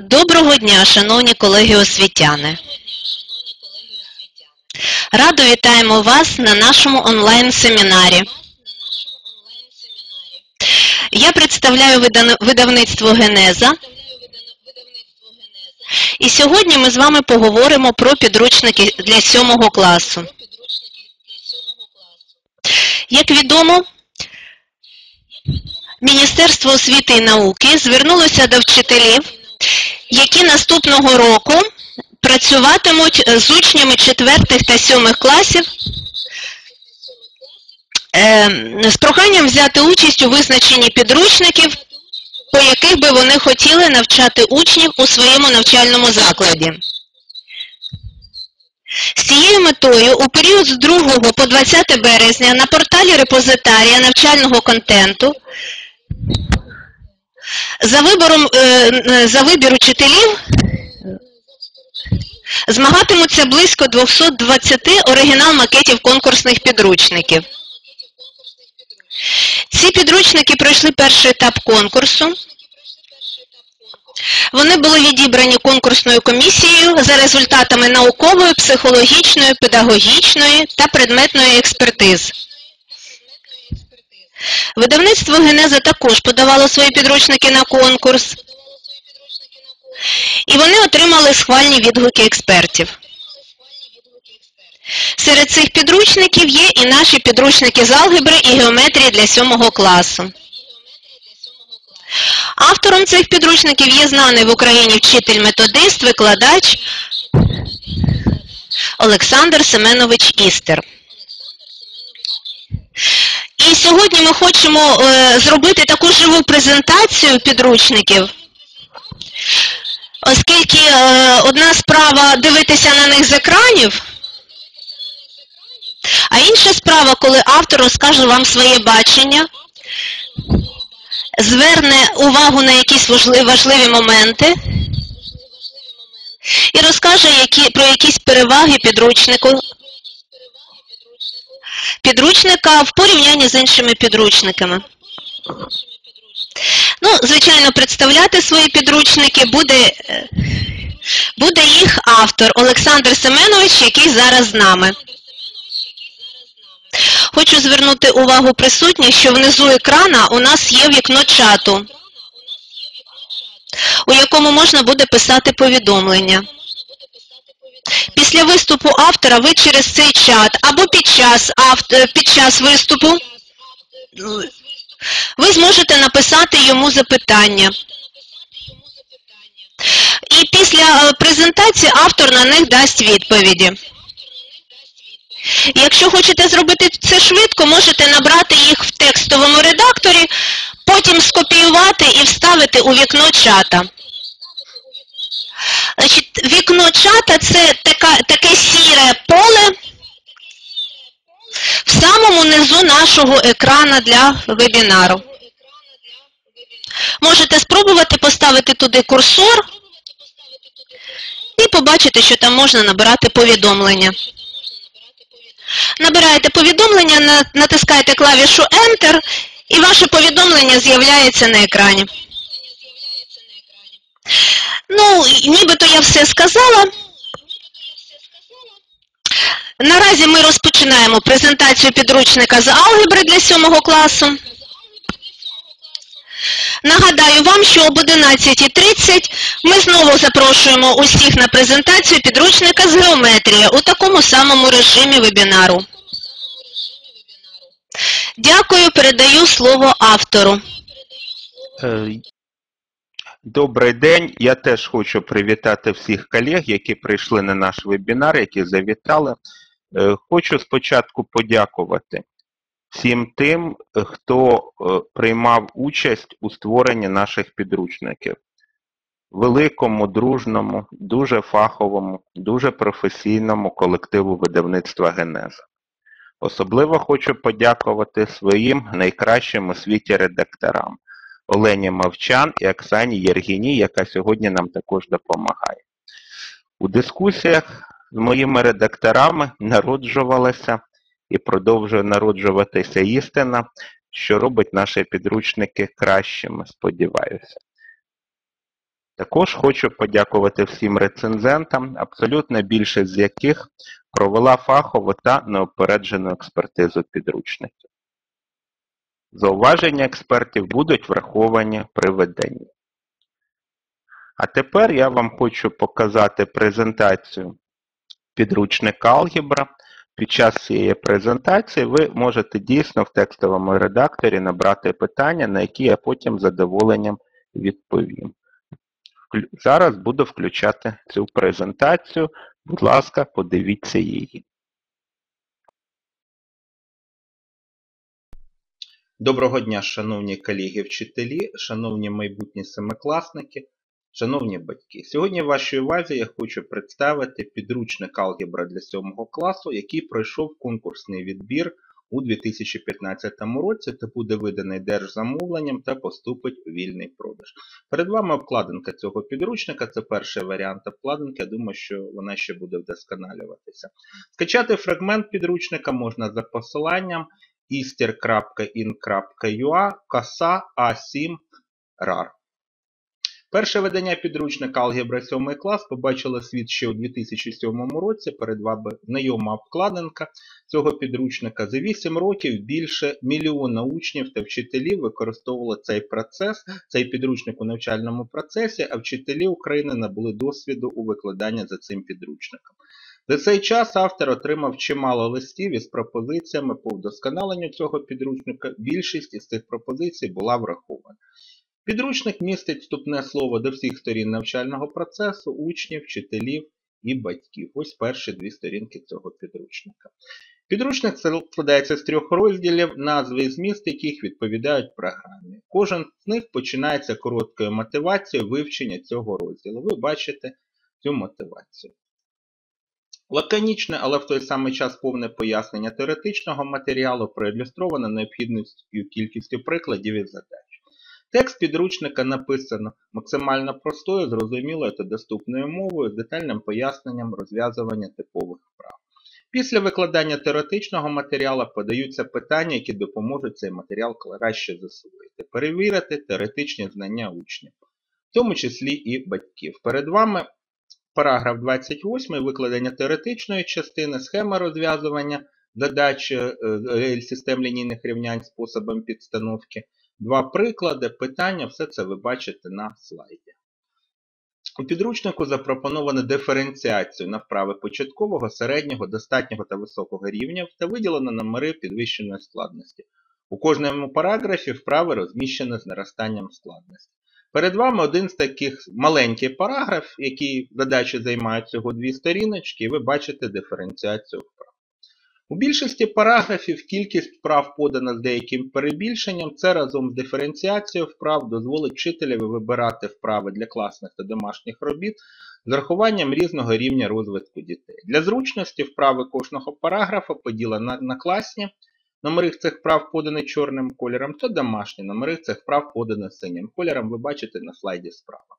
Доброго дня, шановні колеги освітяни. Радо вітаємо вас на нашому онлайн-семінарі. Я представляю видавництво Генеза. І сьогодні ми з вами поговоримо про підручники для 7 класу. Як відомо, Міністерство освіти і науки звернулося до вчителів, які наступного року працюватимуть з учнями 4 та 7 класів е, з проханням взяти участь у визначенні підручників, по яких би вони хотіли навчати учнів у своєму навчальному закладі. З цією метою у період з 2 по 20 березня на порталі репозитарія навчального контенту за вибором е, е, за вибір учителів змагатимуться близько 220 оригінал-макетів конкурсних підручників. Ці підручники пройшли перший етап конкурсу. Вони були відібрані конкурсною комісією за результатами наукової, психологічної, педагогічної та предметної експертиз. Видавництво Генеза також подавало свої підручники на конкурс. І вони отримали схвальні відгуки експертів. Серед цих підручників є і наші підручники з алгебри і геометрії для 7 класу. Автором цих підручників є знаний в Україні вчитель-методист, викладач Олександр Семенович Істер. І сьогодні ми хочемо е, зробити таку живу презентацію підручників, оскільки е, одна справа дивитися на них з екранів, а інша справа, коли автор розкаже вам своє бачення, зверне увагу на якісь важливі, важливі моменти і розкаже про якісь переваги підручнику, підручника в порівнянні з іншими підручниками. Ну, звичайно, представляти свої підручники буде, е, буде їх автор Олександр Семенович, який зараз з нами. Хочу звернути увагу присутніх, що внизу екрана у нас є вікно чату, у якому можна буде писати повідомлення. Після виступу автора ви через цей чат або під час, авт... під час виступу ви зможете написати йому запитання. І після е, презентації автор на них дасть відповіді. Якщо хочете зробити це швидко, можете набрати їх в текстовому редакторі, потім скопіювати і вставити у вікно чата. Значить, вікно чата це така, таке сіре поле в самому низу нашого екрана для вебінару. Можете спробувати поставити туди курсор і побачити, що там можна набирати повідомлення. Набираєте повідомлення, на- натискаєте клавішу Enter, і ваше повідомлення з'являється на екрані. Ну, нібито я все сказала. Наразі ми розпочинаємо презентацію підручника з алгебри для 7 класу. Нагадаю вам, що об 11.30 ми знову запрошуємо усіх на презентацію підручника з геометрії у такому самому режимі вебінару. Дякую, передаю слово автору. Добрий день. Я теж хочу привітати всіх колег, які прийшли на наш вебінар, які завітали. Е, Хочу спочатку подякувати всім тим, хто е, приймав участь у створенні наших підручників. Великому, дружному, дуже фаховому, дуже професійному колективу видавництва Генеза. Особливо хочу подякувати своїм найкращим у світі редакторам. Олені Мовчан і Оксані Єргіні, яка сьогодні нам також допомагає. У дискусіях з моїми редакторами народжувалася і продовжує народжуватися істина, що робить наші підручники кращими, сподіваюся. Також хочу подякувати всім рецензентам, абсолютно більшість з яких провела фахову та неопереджену експертизу підручників. Зауваження експертів будуть враховані при веденні. А тепер я вам хочу показати презентацію підручника алгебра. Під час цієї презентації ви можете дійсно в текстовому редакторі набрати питання, на які я потім з задоволенням відповім. Зараз буду включати цю презентацію. Будь ласка, подивіться її. Доброго дня, шановні колеги-вчителі, шановні майбутні семикласники, шановні батьки. Сьогодні в вашій увазі я хочу представити підручник алгебра для 7 класу, який пройшов конкурсний відбір у 2015 році та буде виданий держзамовленням та поступить у вільний продаж. Перед вами обкладинка цього підручника, це перший варіант обкладинки, я думаю, що вона ще буде вдосконалюватися. Скачати фрагмент підручника можна за посиланням ister.in.ua коса A7 RAR. Перше видання підручника Алгебра 7 клас побачило світ ще у 2007 році. Перед вами знайома обкладинка цього підручника. За 8 років більше мільйона учнів та вчителів використовували цей процес, цей підручник у навчальному процесі, а вчителі України набули досвіду у викладанні за цим підручником. За цей час автор отримав чимало листів із пропозиціями по вдосконаленню цього підручника. Більшість із цих пропозицій була врахована. Підручник містить вступне слово до всіх сторін навчального процесу, учнів, вчителів і батьків. Ось перші дві сторінки цього підручника. Підручник складається з трьох розділів, назви і зміст яких відповідають програмі. Кожен з них починається короткою мотивацією вивчення цього розділу. Ви бачите цю мотивацію. Лаконічне, але в той самий час повне пояснення теоретичного матеріалу проілюстроване необхідністю кількістю прикладів і задач. Текст підручника написано максимально простою, зрозумілою та доступною мовою з детальним поясненням розв'язування типових вправ. Після викладання теоретичного матеріалу подаються питання, які допоможуть цей матеріал краще засвоїти, перевірити теоретичні знання учнів, в тому числі і батьків. Перед вами параграф 28 викладення теоретичної частини, схема розв'язування задач е, систем лінійних рівнянь способом підстановки. Два приклади, питання, все це ви бачите на слайді. У підручнику запропоновано диференціацію на вправи початкового, середнього, достатнього та високого рівня та виділено номери підвищеної складності. У кожному параграфі вправи розміщені з наростанням складності. Перед вами один з таких маленький параграф, який задачі займають всього дві сторіночки, і ви бачите диференціацію вправ. У більшості параграфів кількість вправ подана з деяким перебільшенням. Це разом з диференціацією вправ дозволить вчителеві вибирати вправи для класних та домашніх робіт з урахуванням різного рівня розвитку дітей. Для зручності вправи кожного параграфа поділені на, на класні. Номери цих вправ подані чорним кольором, та домашні номери цих вправ подані синім кольором, ви бачите на слайді справа.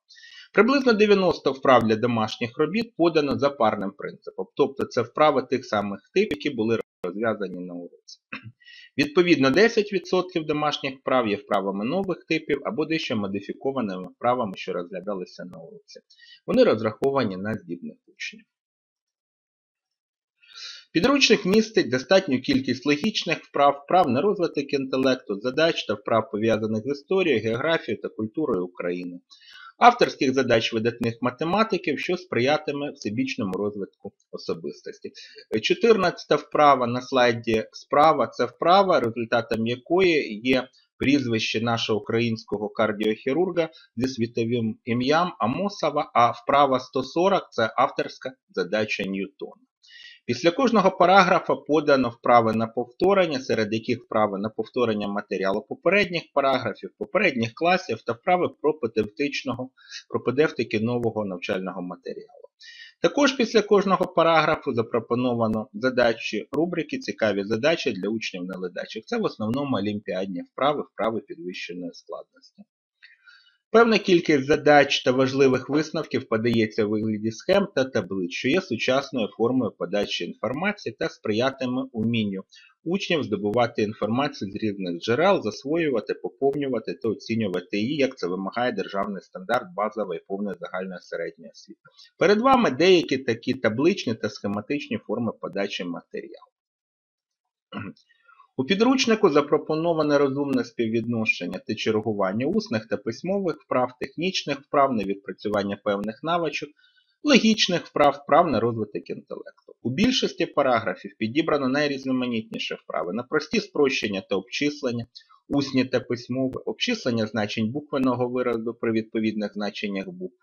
Приблизно 90 вправ для домашніх робіт подано за парним принципом, тобто це вправи тих самих типів, які були розв'язані на уроці. Відповідно, 10% домашніх вправ є вправами нових типів або дещо модифікованими вправами, що розглядалися на уроці. Вони розраховані на здібних учнів. Підручник містить достатню кількість логічних вправ, вправ на розвиток інтелекту, задач та вправ пов'язаних з історією, географією та культурою України авторських задач видатних математиків, що сприятиме всебічному розвитку особистості. 14 вправа на слайді справа це вправа, результатом якої є прізвище нашого українського кардіохірурга зі світовим ім'ям Амосова, а вправа 140 це авторська задача Ньютона. Після кожного параграфа подано вправи на повторення, серед яких вправи на повторення матеріалу попередніх параграфів, попередніх класів та вправи про пропедевтики нового навчального матеріалу. Також після кожного параграфу запропоновано задачі рубрики Цікаві задачі для учнів неледачих. Це в основному олімпіадні вправи, вправи підвищеної складності. Певна кількість задач та важливих висновків подається у вигляді схем та таблиць, що є сучасною формою подачі інформації та сприятиме умінню учнів здобувати інформацію з різних джерел, засвоювати, поповнювати та оцінювати її, як це вимагає державний стандарт базової повної загальної середньої освіти. Перед вами деякі такі табличні та схематичні форми подачі матеріалу. У підручнику запропоноване розумне співвідношення та чергування усних та письмових вправ, технічних вправ на відпрацювання певних навичок, логічних вправ, вправ на розвиток інтелекту. У більшості параграфів підібрано найрізноманітніші вправи на прості спрощення та обчислення, усні та письмові, обчислення значень буквеного виразу при відповідних значеннях букв,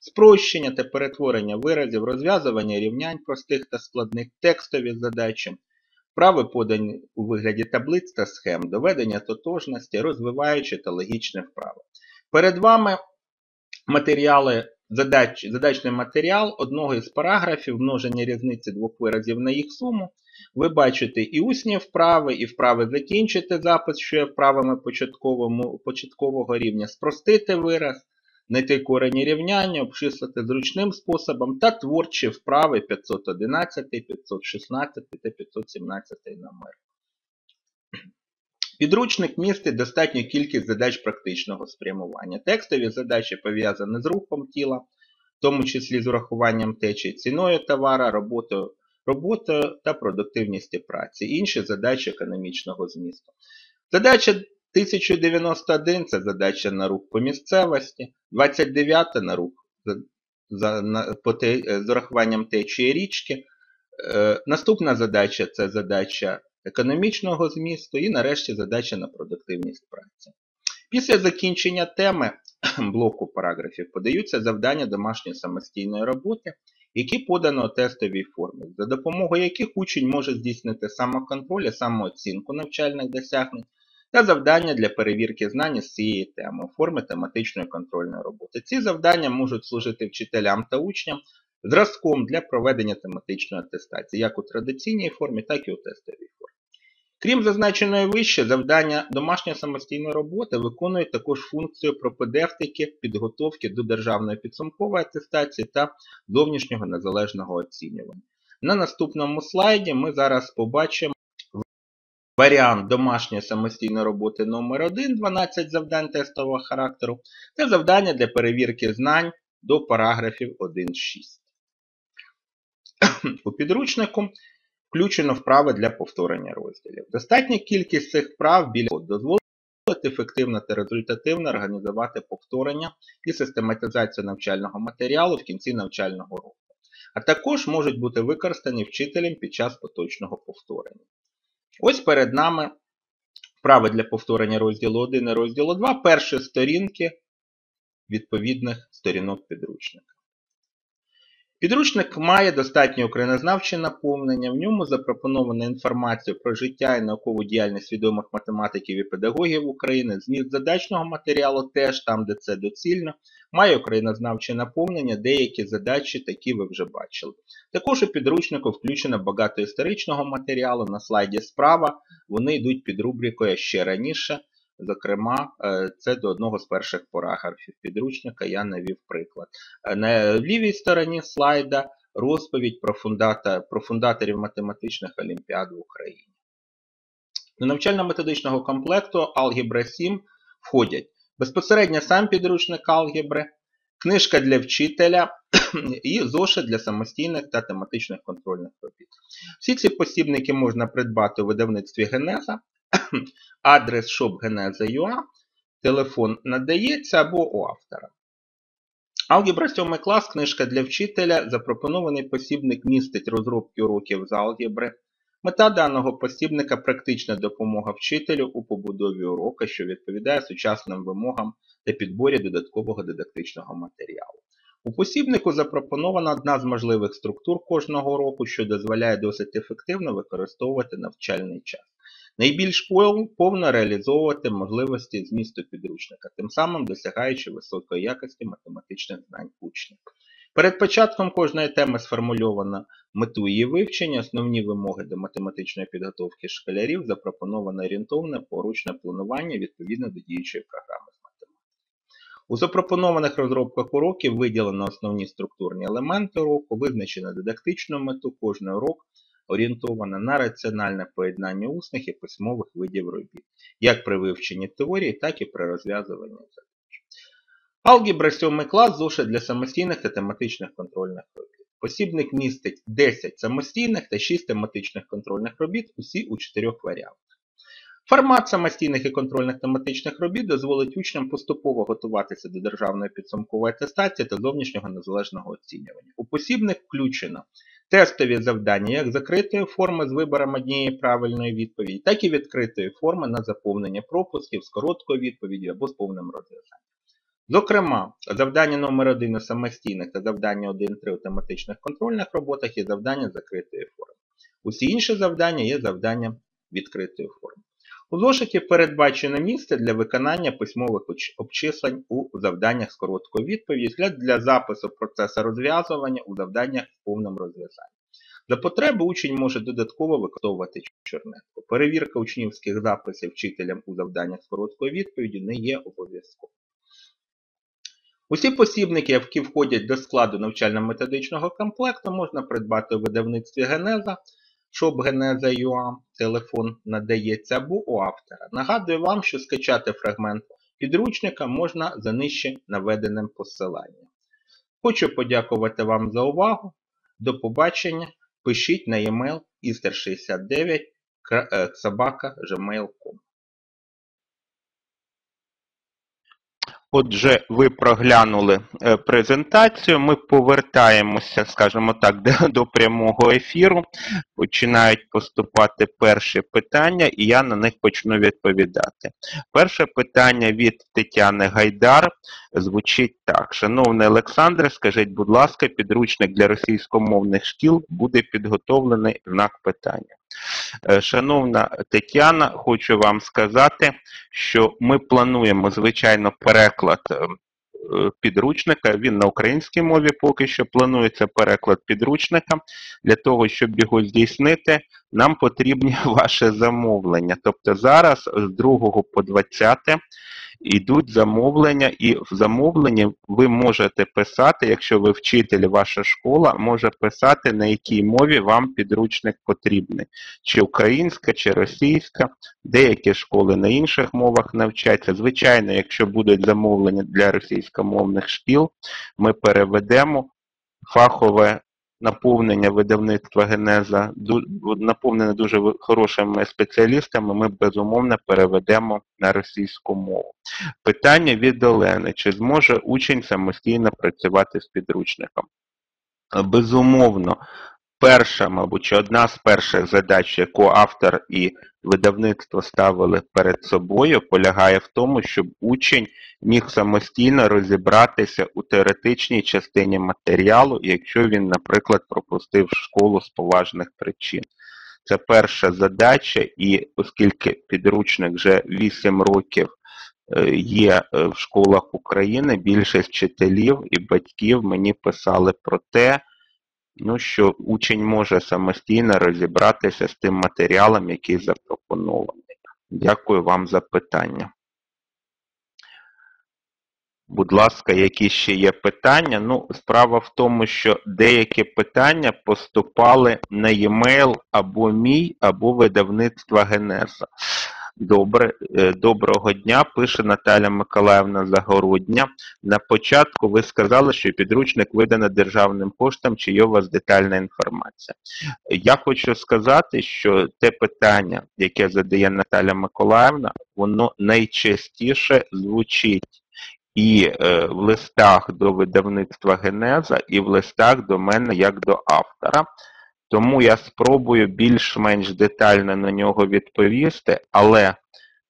спрощення та перетворення виразів, розв'язування рівнянь простих та складних, текстові задачі, вправи подані у вигляді таблиць та схем, доведення тотожності, розвиваючі та логічні вправи. Перед вами матеріали задач, задачний матеріал одного із параграфів множення різниці двох виразів на їх суму. Ви бачите і усні вправи, і вправи закінчити запис, що є вправами початкового рівня, спростити вираз, знайти корені рівняння, обчислити зручним способом та творчі вправи 511, 516 та 517 номер. Підручник містить достатню кількість задач практичного спрямування. Текстові задачі пов'язані з рухом тіла, в тому числі з урахуванням течії, ціною товара, роботою, роботою та продуктивністю праці. Інші задачі економічного змісту. Задача 1091 це задача на рух по місцевості, 29 на рух за, на, по те, з урахуванням течії річки. Е, наступна задача це задача економічного змісту і нарешті задача на продуктивність праці. Після закінчення теми блоку параграфів подаються завдання домашньої самостійної роботи, які подано тестовій формі, за допомогою яких учень може здійснити самоконтроль і самооцінку навчальних досягнень та завдання для перевірки знань з цієї теми у формі тематичної контрольної роботи. Ці завдання можуть служити вчителям та учням зразком для проведення тематичної атестації, як у традиційній формі, так і у тестовій формі. Крім зазначеної вище, завдання домашньої самостійної роботи виконують також функцію пропедевтики, підготовки до державної підсумкової атестації та зовнішнього незалежного оцінювання. На наступному слайді ми зараз побачимо варіант домашньої самостійної роботи номер 1 12 завдань тестового характеру та завдання для перевірки знань до параграфів 1.6. У підручнику включено вправи для повторення розділів. Достатня кількість цих вправ біля дозволить ефективно та результативно організувати повторення і систематизацію навчального матеріалу в кінці навчального року, а також можуть бути використані вчителем під час поточного повторення. Ось перед нами вправи для повторення розділу 1 і розділу 2, перші сторінки відповідних сторінок підручника. Підручник має достатньо українознавче наповнення, в ньому запропонована інформація про життя і наукову діяльність відомих математиків і педагогів України, зміст задачного матеріалу теж там, де це доцільно, має українознавче наповнення, деякі задачі такі ви вже бачили. Також у підручнику включено багато історичного матеріалу на слайді справа, вони йдуть під рубрикою ще раніше. Зокрема, е, це до одного з перших параграфів підручника я навів приклад. Е, на лівій стороні слайда розповідь про, фундата, про фундаторів математичних олімпіад в Україні. До навчально-методичного комплекту Алгебра 7 входять безпосередньо сам підручник алгебри, книжка для вчителя і зошит для самостійних та тематичних контрольних робіт. Всі ці посібники можна придбати у видавництві Генеза адрес shopgeneza.ua, телефон надається або у автора. Алгебра 7 клас, книжка для вчителя, запропонований посібник містить розробки уроків з алгебри. Мета даного посібника практична допомога вчителю у побудові урока, що відповідає сучасним вимогам та підборі додаткового дидактичного матеріалу. У посібнику запропонована одна з можливих структур кожного року, що дозволяє досить ефективно використовувати навчальний час найбільш повно реалізовувати можливості змісту підручника, тим самим досягаючи високої якості математичних знань учнів. Перед початком кожної теми сформульовано мету її вивчення, основні вимоги до математичної підготовки школярів, запропоноване орієнтовне поручне планування відповідно до діючої програми з математики. У запропонованих розробках уроків виділено основні структурні елементи уроку, визначено дидактичну мету, кожний урок орієнтована на раціональне поєднання усних і письмових видів робіт, як при вивченні теорії, так і при розв'язуванні задач. Алгебра 7 клас зошит для самостійних та тематичних контрольних робіт. Посібник містить 10 самостійних та 6 тематичних контрольних робіт, усі у 4 варіантах. Формат самостійних і контрольних тематичних робіт дозволить учням поступово готуватися до державної підсумкової атестації та зовнішнього незалежного оцінювання. У посібник включено тестові завдання як закритої форми з вибором однієї правильної відповіді, так і відкритої форми на заповнення пропусків з короткою відповіддю або з повним розв'язанням. Зокрема, завдання номер 1 у самостійних та завдання 1-3 у тематичних контрольних роботах є завдання закритої форми. Усі інші завдання є завдання відкритої форми. У зошиті передбачено місце для виконання письмових обчислень у завданнях з короткою відповіддю для, запису процесу розв'язування у завданнях з повним розв'язанням. За потреби учень може додатково використовувати чернетку. Перевірка учнівських записів вчителям у завданнях з короткою відповіддю не є обов'язковою. Усі посібники, які входять до складу навчально-методичного комплекту, можна придбати у видавництві Генеза, Шоп Генеза.ua, телефон надається або у автора. Нагадую вам, що скачати фрагмент підручника можна за нижче наведеним посиланням. Хочу подякувати вам за увагу. До побачення. Пишіть на e-mail ister69 собака gmail.com Отже, ви проглянули е, презентацію. Ми повертаємося, скажімо так, до прямого ефіру. Починають поступати перші питання, і я на них почну відповідати. Перше питання від Тетяни Гайдар звучить так. Шановний Олександре, скажіть, будь ласка, підручник для російськомовних шкіл буде підготовлений знак питання. Е, шановна Тетяна, хочу вам сказати, що ми плануємо, звичайно, переклад е, підручника. Він на українській мові поки що планується переклад підручника. Для того, щоб його здійснити, нам потрібні ваше замовлення. Тобто зараз з 2 по 20 йдуть замовлення, і в замовленні ви можете писати, якщо ви вчитель, ваша школа може писати, на якій мові вам підручник потрібний. Чи українська, чи російська, деякі школи на інших мовах навчаться. Звичайно, якщо будуть замовлення для російськомовних шкіл, ми переведемо фахове наповнення видавництва Генеза наповнене дуже хорошими спеціалістами, ми безумовно переведемо на російську мову. Питання від Олени: чи зможе учень самостійно працювати з підручником? Безумовно, перша, мабуть, одна з перших задач, яку автор і видавництво ставили перед собою, полягає в тому, щоб учень міг самостійно розібратися у теоретичній частині матеріалу, якщо він, наприклад, пропустив школу з поважних причин. Це перша задача, і оскільки підручник вже 8 років е, є е, в школах України, більшість вчителів і батьків мені писали про те, ну, що учень може самостійно розібратися з тим матеріалом, який запропонований. Дякую вам за питання. Будь ласка, які ще є питання? Ну, справа в тому, що деякі питання поступали на e-mail або мій, або видавництва Генеса. Добре, е, Доброго дня, пише Наталя Миколаївна Загородня. На початку ви сказали, що підручник видано державним коштом, чи є у вас детальна інформація. Я хочу сказати, що те питання, яке задає Наталя Миколаївна, воно найчастіше звучить і е, в листах до видавництва Генеза, і в листах до мене як до автора. Тому я спробую більш-менш детально на нього відповісти, але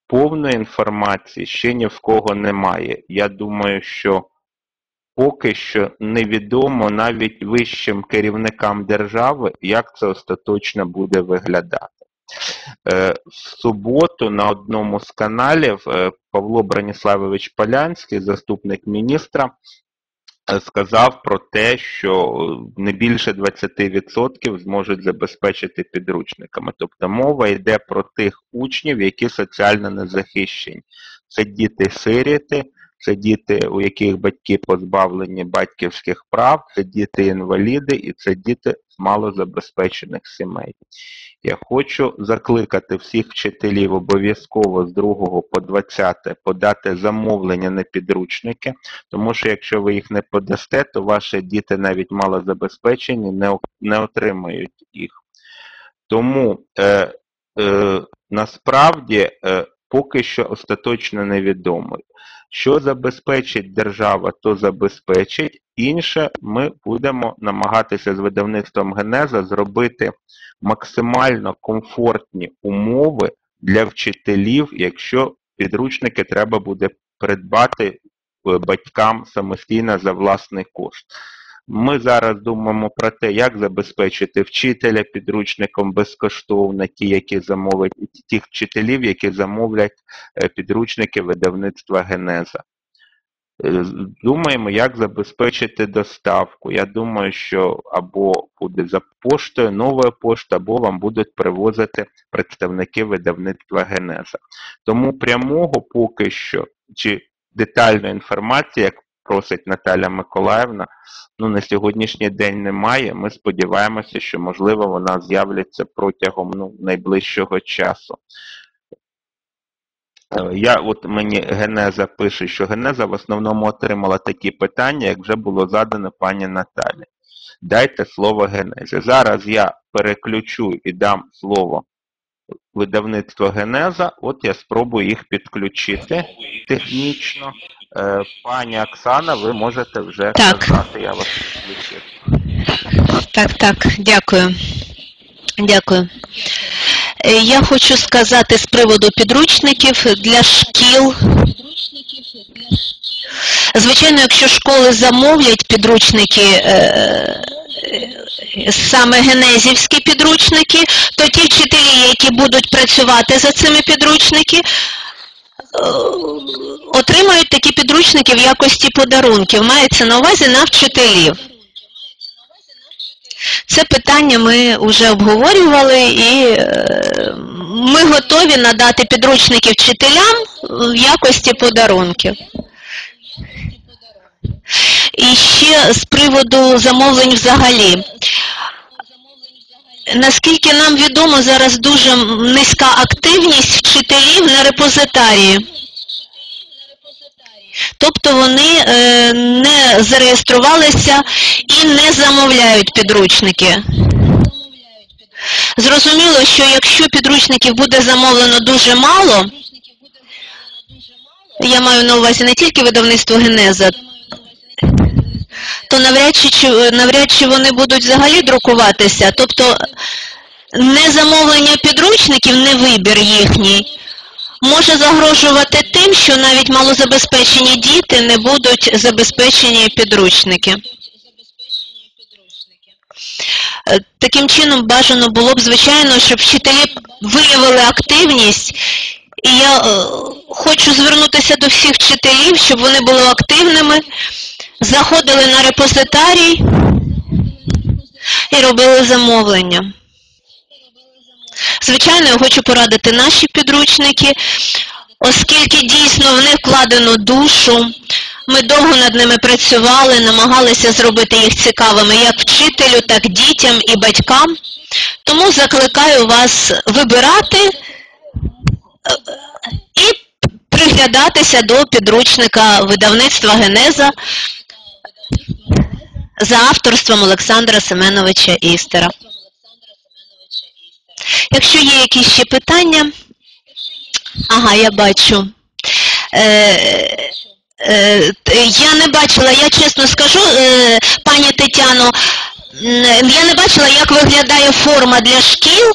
повної інформації ще ні в кого немає. Я думаю, що поки що невідомо навіть вищим керівникам держави, як це остаточно буде виглядати. Е, в суботу на одному з каналів е, Павло Браніславович Полянський, заступник міністра, сказав про те, що не більше 20% зможуть забезпечити підручниками. Тобто мова йде про тих учнів, які соціально незахищені. Це діти-сиріти, це діти, у яких батьки позбавлені батьківських прав, це діти-інваліди і це діти з малозабезпечених сімей. Я хочу закликати всіх вчителів обов'язково з 2 по 20 подати замовлення на підручники, тому що якщо ви їх не подасте, то ваші діти навіть малозабезпечені не, отримають їх. Тому е, е, насправді е, поки що остаточно невідомо. Що забезпечить держава, то забезпечить. Інше ми будемо намагатися з видавництвом Генеза зробити максимально комфортні умови для вчителів, якщо підручники треба буде придбати е, батькам самостійно за власний кошт. Ми зараз думаємо про те, як забезпечити вчителя підручником безкоштовно, ті, які замовлять, тих вчителів, які замовлять е, підручники видавництва Генеза. Е, Думаємо, як забезпечити доставку. Я думаю, що або буде за поштою, новою поштою, або вам будуть привозити представники видавництва Генеза. Тому прямого поки що, чи детальної інформації, як просить Наталя Миколаївна, ну на сьогоднішній день немає. Ми сподіваємося, що можливо вона з'являться протягом ну, найближчого часу. Е, Я от мені Генеза пише, що Генеза в основному отримала такі питання, як вже було задано пані Наталі. Дайте слово Генезі. Зараз я переключу і дам слово видавництво Генеза. От я спробую їх підключити технічно. Е, Пані Оксана, ви можете вже Так. казати. я вас підключив. Так, так, дякую. Дякую. Е, Я хочу сказати з приводу підручників для шкіл. Звичайно, якщо школи замовлять підручники, е, е, саме генезівські підручники, то ті вчителі, які будуть працювати за цими підручники, отримають такі підручники в якості подарунків. Мається на увазі на вчителів. Це питання ми вже обговорювали і е, ми готові надати підручники вчителям в якості подарунків. І ще з приводу замовлень взагалі. Наскільки нам відомо, зараз дуже низька активність вчителів на репозитарії. Тобто вони е, не зареєструвалися і не замовляють підручники. Зрозуміло, що якщо підручників буде замовлено дуже мало, я маю на увазі не тільки видавництво Генеза, то навряд чи, навряд чи вони будуть взагалі друкуватися. Тобто не замовлення підручників, не вибір їхній, може загрожувати тим, що навіть малозабезпечені діти не будуть забезпечені підручники. Е, Таким чином бажано було б, звичайно, щоб вчителі виявили активність. І я е, хочу звернутися до всіх вчителів, щоб вони були активними, заходили на репозитарій і робили замовлення. Звичайно, я хочу порадити наші підручники, оскільки дійсно в них вкладено душу. Ми довго над ними працювали, намагалися зробити їх цікавими як вчителю, так дітям і батькам. Тому закликаю вас вибирати е, і приглядатися до підручника видавництва Генеза за авторством Олександра Семеновича Істера. Якщо є якісь ще питання, ага, я бачу. Е, е, я не бачила, я чесно скажу, е, пані Тетяно, я не бачила, як виглядає форма для шкіл,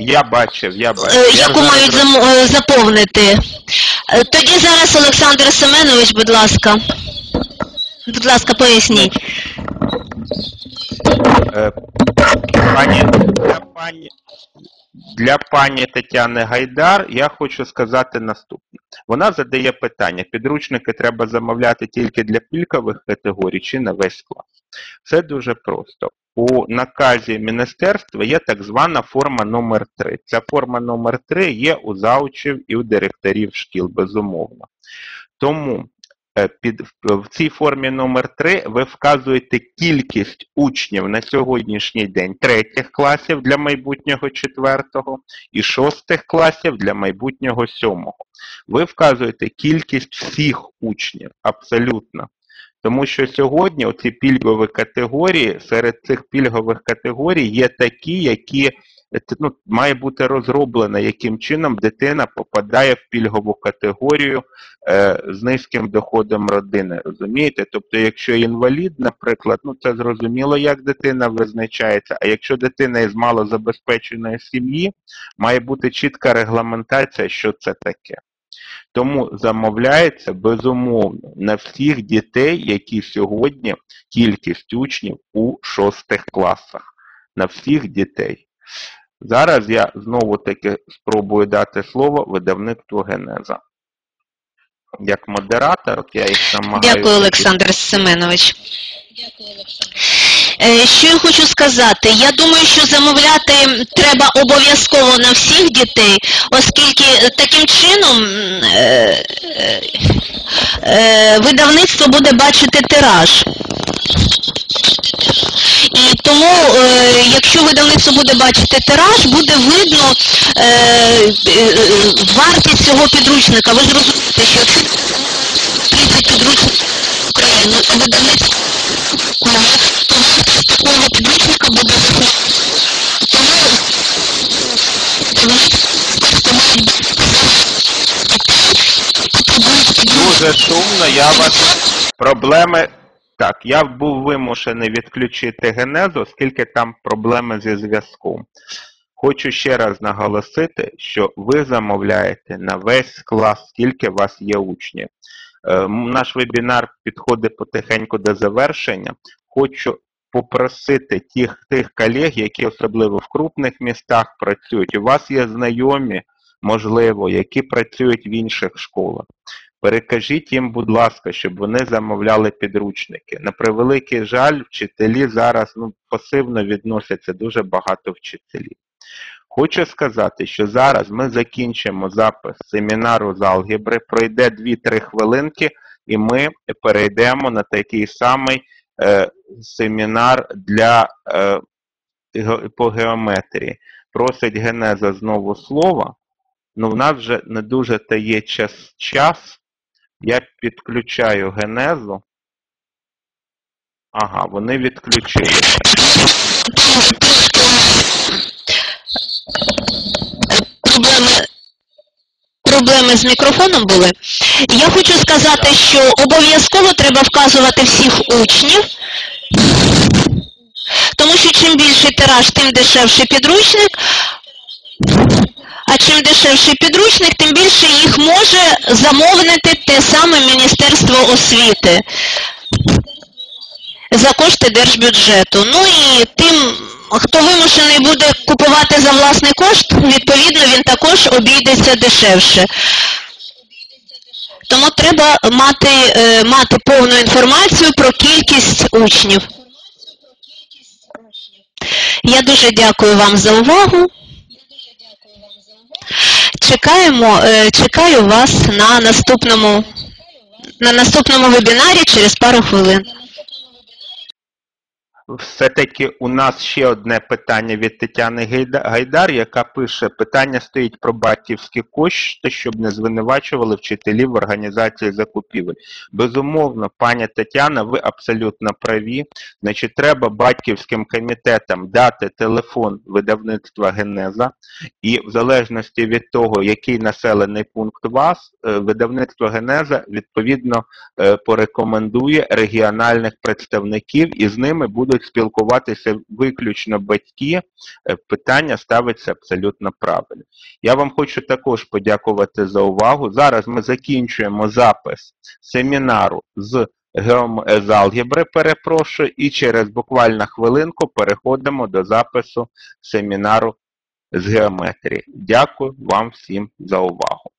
Я бачив, я бачив. е, Я яку зараз мають зам- заповнити. Тоді зараз Олександр Семенович, будь ласка. Будь ласка, поясніть. Е, Пані, для пані, для пані Тетяни Гайдар я хочу сказати наступне. Вона задає питання, підручники треба замовляти тільки для пількових категорій чи на весь клас. Це дуже просто. У наказі міністерства є так звана форма номер 3 Ця форма номер 3 є у заучів і у директорів шкіл, безумовно. Тому під, в- цій формі номер 3 ви вказуєте кількість учнів на сьогоднішній день третіх класів для майбутнього четвертого і шостих класів для майбутнього сьомого. Ви вказуєте кількість всіх учнів абсолютно. Тому що сьогодні оці пільгові категорії, серед цих пільгових категорій є такі, які е, ну, має бути розроблено, яким чином дитина попадає в пільгову категорію е, з низьким доходом родини. Розумієте? Тобто, якщо інвалід, наприклад, ну це зрозуміло, як дитина визначається. А якщо дитина із малозабезпеченої сім'ї, має бути чітка регламентація, що це таке. Тому замовляється безумовно на всіх дітей, які сьогодні кількість учнів у шостих класах. На всіх дітей. Зараз я знову таки спробую дати слово видавництву Генеза. Як модератор, от я їх намагаюся... Дякую, Олександр Семенович. Е, Що я хочу сказати? Я думаю, що замовляти треба обов'язково на всіх дітей, оскільки таким чином е, е, е, видавництво буде бачити тираж. І тому, е, якщо видавництво буде бачити тираж, буде видно е, е, вартість цього підручника. Ви ж розумієте, що якщо 30 підручників в Україну, а видавництво такого підручника буде Дуже шумно, я вас... Проблеми... Так, я був вимушений відключити генезу, оскільки там проблеми зі зв'язком. Хочу ще раз наголосити, що ви замовляєте на весь клас, скільки вас є учнів. Е, Наш вебінар підходить потихеньку до завершення. Хочу попросити тих, тих колег, які особливо в крупних містах працюють. У вас є знайомі, можливо, які працюють в інших школах. Перекажіть їм, будь ласка, щоб вони замовляли підручники. На превеликий жаль, вчителі зараз ну, пасивно відносяться дуже багато вчителів. Хочу сказати, що зараз ми закінчимо запис семінару з алгебри, пройде 2-3 хвилинки, і ми перейдемо на такий самий е, семінар для, е, по геометрії. Просить Генеза знову слова, ну в нас вже не дуже та є час, час. Я підключаю генезу. Ага, вони відключилися. проблеми, проблеми з мікрофоном були. Я хочу сказати, що обов'язково треба вказувати всіх учнів, тому що чим більший тираж, тим дешевший підручник. А чим дешевший підручник, тим більше їх може замовити те саме Міністерство освіти за кошти держбюджету. Ну і тим, хто вимушений буде купувати за власний кошт, відповідно він також обійдеться дешевше. Тому треба мати, е, мати повну інформацію про кількість учнів. Я дуже дякую вам за увагу. Чекаємо, е, чекаю вас на наступному, на наступному вебінарі через пару хвилин. Все-таки у нас ще одне питання від Тетяни Гайдар, яка пише, питання стоїть про батьківські кошти, щоб не звинувачували вчителів в організації закупівель. Безумовно, пані Тетяна, ви абсолютно праві. Значить, треба батьківським комітетам дати телефон видавництва Генеза, і в залежності від того, який населений пункт вас, е, видавництво Генеза відповідно е, порекомендує регіональних представників і з ними будуть спілкуватися виключно батьки. Е, Питання ставиться абсолютно правильно. Я вам хочу також подякувати за увагу. Зараз ми закінчуємо запис семінару з з алгебри, перепрошую, і через буквально хвилинку переходимо до запису семінару з геометрії. Дякую вам всім за увагу.